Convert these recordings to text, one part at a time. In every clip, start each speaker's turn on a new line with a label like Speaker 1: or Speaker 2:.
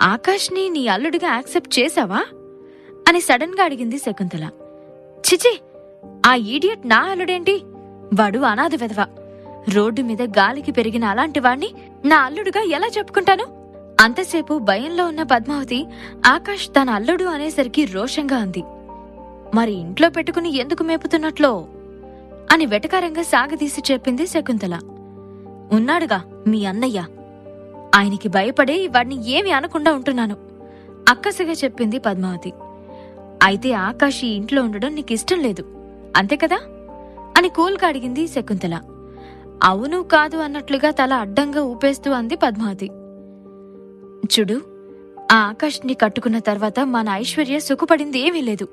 Speaker 1: ఆకాష్ని నీ అల్లుడిగా యాక్సెప్ట్ చేశావా? అని సడన్గా అడిగింది శకుంతల. చిచి ఆ ఈడియట్ నా అల్లుడేంటి? వాడు అనాథ విధవ. రోడ్డు మీద గాలికి పెరిగిన అలాంటి వాణ్ణి నా అల్లుడుగా ఎలా చెప్పుకుంటాను? అంతసేపు భయంలో ఉన్న పద్మావతి ఆకాష్ తన అల్లుడు అనేసరికి రోషంగా అంది. మరి ఇంట్లో పెట్టుకుని ఎందుకు మేపుతున్నట్లో? అని వెటకారంగా సాగదీసి చెప్పింది శకుంతల. ఉన్నాడుగా మీ అన్నయ్య. ఆయనకి భయపడే వాడిని ఏమి అనకుండా ఉంటున్నాను. అక్కసగా చెప్పింది పద్మావతి. అయితే ఆకాష్ ఈ ఇంట్లో ఉండడం నీకు ఇష్టం లేదు. అంతే కదా? అని కూల్గా అడిగింది శకుంతల. అవును కాదు అన్నట్లుగా తల అడ్డంగా ఊపేస్తూ అంది పద్మావతి. చూడు ఆ ఆకాష్ని కట్టుకున్న తర్వాత మన ఐశ్వర్య సుఖపడింది ఏమీ లేదు.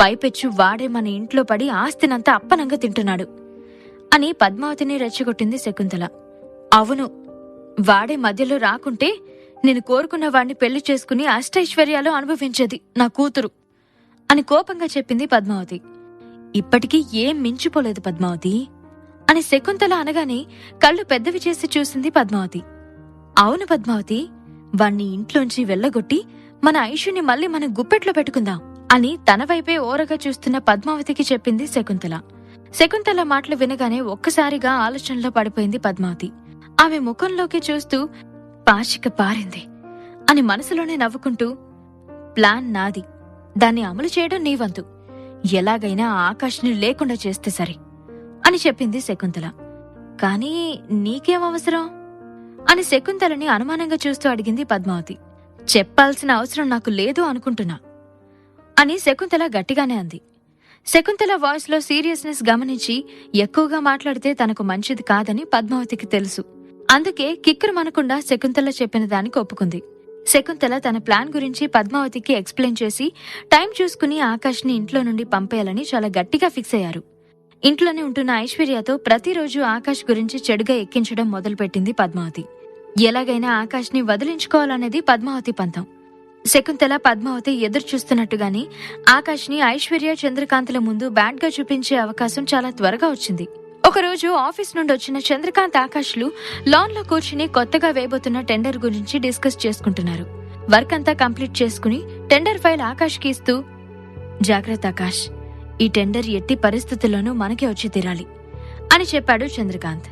Speaker 1: పైపెచ్చు వాడే మన ఇంట్లో పడి ఆస్తినంతా అప్పనంగా తింటున్నాడు. అని పద్మావతిని రెచ్చగొట్టింది శకుంతల. అవును వాడే మధ్యలో రాకుంటే నేను కోరుకున్న వాణ్ణి పెళ్ళి చేసుకుని అష్టైశ్వర్యాలు అనుభవించేది నా కూతురు అని కోపంగా చెప్పింది పద్మావతి. ఇప్పటికీ ఏం మించిపోలేదు పద్మావతి అని శకుంతల అనగానే కళ్ళు పెద్దవి చేసి చూసింది పద్మావతి. అవును పద్మావతి వాణ్ణి ఇంట్లోంచి వెళ్ళగొట్టి మన ఐషుని మళ్ళీ మనం గుప్పెట్లో పెట్టుకుందాం అని తన వైపే ఓరగా చూస్తున్న పద్మావతికి చెప్పింది శకుంతల. శకుంతల మాటలు వినగానే ఒక్కసారిగా ఆలోచనలో పడిపోయింది పద్మావతి. ఆమె ముఖంలోకి చూస్తూ పాచిక పారింది అని మనసులోనే నవ్వుకుంటూ ప్లాన్ నాది. దాన్ని అమలు చేయడం నీవంతు ఎలాగైనా ఆకాష్ని లేకుండా చేస్తే సరే అని చెప్పింది శకుంతల. కానీ నీకేం అవసరం? అని శకుంతలని అనుమానంగా చూస్తూ అడిగింది పద్మావతి. చెప్పాల్సిన అవసరం నాకు లేదు అనుకుంటున్నా అని శకుంతల గట్టిగానే అంది. శకుంతల వాయిస్లో సీరియస్నెస్ గమనించి ఎక్కువగా మాట్లాడితే తనకు మంచిది కాదని పద్మావతికి తెలుసు. అందుకే కిక్కురు మనకుండా శకుంతల చెప్పిన దానికి ఒప్పుకుంది. శకుంతల తన ప్లాన్ గురించి పద్మావతికి ఎక్స్ప్లెయిన్ చేసి టైం చూసుకుని ఆకాష్ని ఇంట్లో నుండి పంపేయాలని చాలా గట్టిగా ఫిక్స్ అయ్యారు. ఇంట్లోనే ఉంటున్న ఐశ్వర్యతో ప్రతిరోజు ఆకాష్ గురించి చెడుగా ఎక్కించడం మొదలుపెట్టింది పద్మావతి. ఎలాగైనా ఆకాష్ని వదిలించుకోవాలనేది పద్మావతి పంతం. శకుంతల పద్మావతి ఎదురు చూస్తున్నట్టుగానే ఆకాష్ని ఐశ్వర్య చంద్రకాంత్ల ముందు బ్యాడ్గా చూపించే అవకాశం చాలా త్వరగా వచ్చింది. ఒకరోజు ఆఫీస్ నుండి వచ్చిన చంద్రకాంత్ ఆకాష్లు లాన్లో కూర్చుని కొత్తగా వేయబోతున్న టెండర్ గురించి డిస్కస్ చేసుకుంటున్నారు. వర్క్ అంతా కంప్లీట్ చేసుకుని టెండర్ ఫైల్ ఆకాష్కి ఇస్తూ జాగ్రత్త ఆకాష్ ఈ టెండర్ ఎట్టి పరిస్థితుల్లోనూ మనకే వచ్చి తీరాలి అని చెప్పాడు చంద్రకాంత్.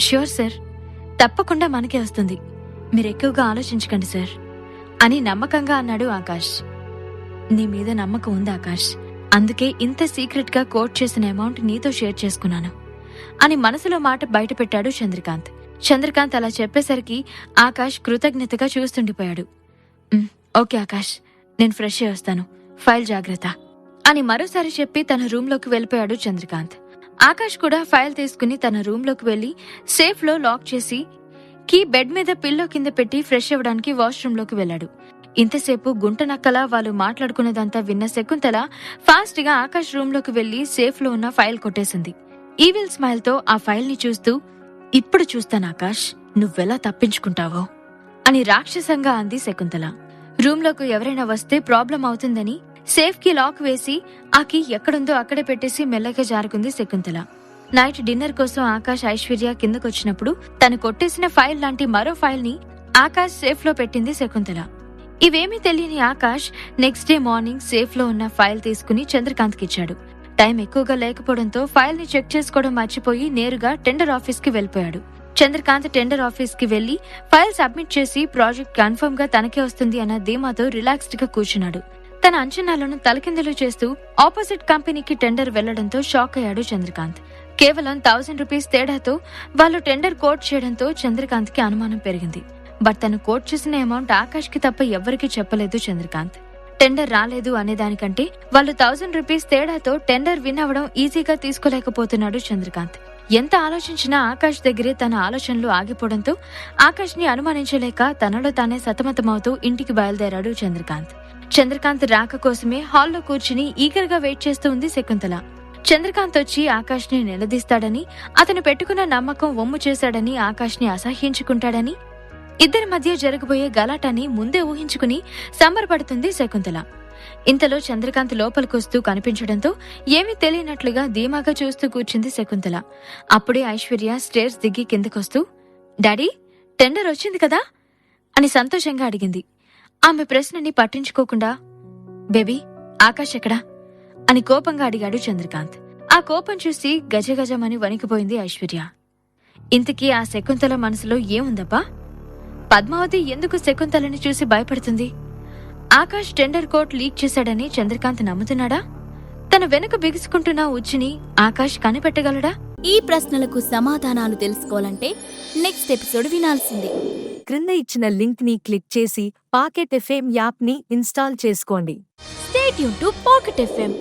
Speaker 1: ష్యూర్ సార్ తప్పకుండా మనకే వస్తుంది. మీరు ఎక్కువగా ఆలోచించకండి సార్ అని నమ్మకంగా అన్నాడు ఆకాష్. నీ మీద నమ్మకం ఉంది ఆకాష్. అందుకే ఇంత సీక్రెట్గా కోట్ చేసిన అమౌంట్ నీతో షేర్ చేసుకున్నాను. అని మనసులో మాట బయటపెట్టాడు చంద్రకాంత్. చంద్రకాంత్ అలా చెప్పేసరికి ఆకాష్ కృతజ్ఞతగా చూస్తుండిపోయాడు. ఓకే ఆకాష్ నేను ఫ్రెష్ అయ్యి వస్తాను. ఫైల్ జాగ్రత్త. అని మరోసారి చెప్పి తన రూమ్లోకి వెళ్ళిపోయాడు చంద్రకాంత్. ఆకాష్ కూడా ఫైల్ తీసుకుని తన రూమ్లోకి వెళ్ళి సేఫ్లో లాక్ చేసి కీ బెడ్ మీద పిల్లో కింద పెట్టి ఫ్రెష్ అవ్వడానికి వాష్రూమ్లోకి వెళ్ళాడు. ఇంతసేపు గుంటనక్కలా వాళ్ళు మాట్లాడుకున్నదంతా విన్న శకుంతల ఫాస్ట్గా ఆకాష్ రూమ్లోకి వెళ్ళి సేఫ్లో ఉన్న ఫైల్ కొట్టేసింది. ఈవిల్ స్మైల్తో ఆ ఫైల్ని చూస్తూ ఇప్పుడు చూస్తాను ఆకాష్ నువ్వెలా తప్పించుకుంటావో అని రాక్షసంగా అంది శకుంతల. రూంలోకి ఎవరైనా వస్తే ప్రాబ్లం అవుతుందని సేఫ్కి లాక్ వేసి ఆ కీ ఎక్కడుందో అక్కడే పెట్టేసి మెల్లగా జారుకుంది శకుంతల. నైట్ డిన్నర్ కోసం ఆకాష్ ఐశ్వర్య కిందకొచ్చినప్పుడు తను కొట్టేసిన ఫైల్ లాంటి మరో ఫైల్ని ఆకాష్ సేఫ్లో పెట్టింది శకుంతల. ఇవేమీ తెలియని ఆకాష్ నెక్స్ట్ డే మార్నింగ్ సేఫ్లో ఉన్న ఫైల్ తీసుకుని చంద్రకాంత్ కిచ్చాడు టైం ఎక్కువగా లేకపోవడంతో ఫైల్ని చెక్ చేసుకోవడం మర్చిపోయి నేరుగా టెండర్ ఆఫీస్కి వెళ్ళిపోయాడు. చంద్రకాంత్ టెండర్ ఆఫీస్కి వెళ్ళి ఫైల్ సబ్మిట్ చేసి ప్రాజెక్ట్ కన్ఫర్మ్గా తనకే వస్తుంది అన్న ధీమాతో రిలాక్స్డ్గా కూర్చున్నాడు. తన అంచనాలను తలకిందులు చేస్తూ ఆపోజిట్ కంపెనీకి టెండర్ వెళ్ళడంతో షాక్ అయ్యాడు చంద్రకాంత్. కేవలం థౌసండ్ రూపీస్ తేడాతో వాళ్ళు టెండర్ కోట్ చేయడంతో చంద్రకాంత్కి అనుమానం పెరిగింది. బట్ తను కోట్ చేసిన అమౌంట్ ఆకాష్కి తప్ప ఎవ్వరికీ చెప్పలేదు చంద్రకాంత్. టెండర్ రాలేదు అనే దానికంటే వాళ్ళు థౌజండ్ రూపీస్ తేడాతో టెండర్ విన్ అవ్వడం ఈజీగా తీసుకోలేకపోతున్నాడు చంద్రకాంత్. ఎంత ఆలోచించినా ఆకాష్ దగ్గరే తన ఆలోచనలు ఆగిపోవడంతో ఆకాష్ని అనుమానించలేక తనలో తానే సతమతమవుతూ ఇంటికి బయలుదేరాడు చంద్రకాంత్. చంద్రకాంత్ రాక కోసమే హాల్లో కూర్చుని ఈగర్గా వెయిట్ చేస్తూ ఉంది శకుంతల. చంద్రకాంత్ వచ్చి ఆకాష్ని నిలదీస్తాడని అతను పెట్టుకున్న నమ్మకం వమ్ము చేశాడని ఆకాష్ని అసహ్యించుకుంటాడని ఇద్దరి మధ్య జరగబోయే గలాటాని ముందే ఊహించుకుని సంబరపడుతుంది శకుంతల. ఇంతలో చంద్రకాంత్ లోపలికొస్తూ కనిపించడంతో ఏమీ తెలియనట్లుగా ధీమాగా చూస్తూ కూర్చుంది శకుంతల. అప్పుడే ఐశ్వర్య స్టేర్స్ దిగి కిందకొస్తూ డాడీ టెండర్ వచ్చింది కదా? అని సంతోషంగా అడిగింది. ఆమె ప్రశ్నని పట్టించుకోకుండా బేబీ ఆకాష్ ఎక్కడా? అని కోపంగా అడిగాడు చంద్రకాంత్. ఆ కోపం చూసి గజగజమని వణికిపోయింది ఐశ్వర్య. ఇంతకీ ఆ శకుంతల మనసులో ఏముందబ్బా? పద్మావతి ఎందుకు శకుంతలని చూసి భయపడుతుంది? ఆకాష్ టెండర్ కోట్ లీక్ చేశాడని చంద్రకాంత్ నమ్ముతున్నాడా? తన వెనుక బిగుసుకుంటున్న ఉచ్చిని ఆకాష్ కనిపెట్టగలడా?
Speaker 2: ఈ ప్రశ్నలకు సమాధానాలు తెలుసుకోవాలంటే నెక్స్ట్ ఎపిసోడ్ వినాల్సిందే.
Speaker 3: క్రింద ఇచ్చిన లింక్ని క్లిక్ చేసి పాకెట్ ఎఫ్ఎం యాప్ని ఇన్స్టాల్ చేసుకోండి.
Speaker 2: స్టేట్ యూన్ టు పాకెట్ ఎఫ్ఎం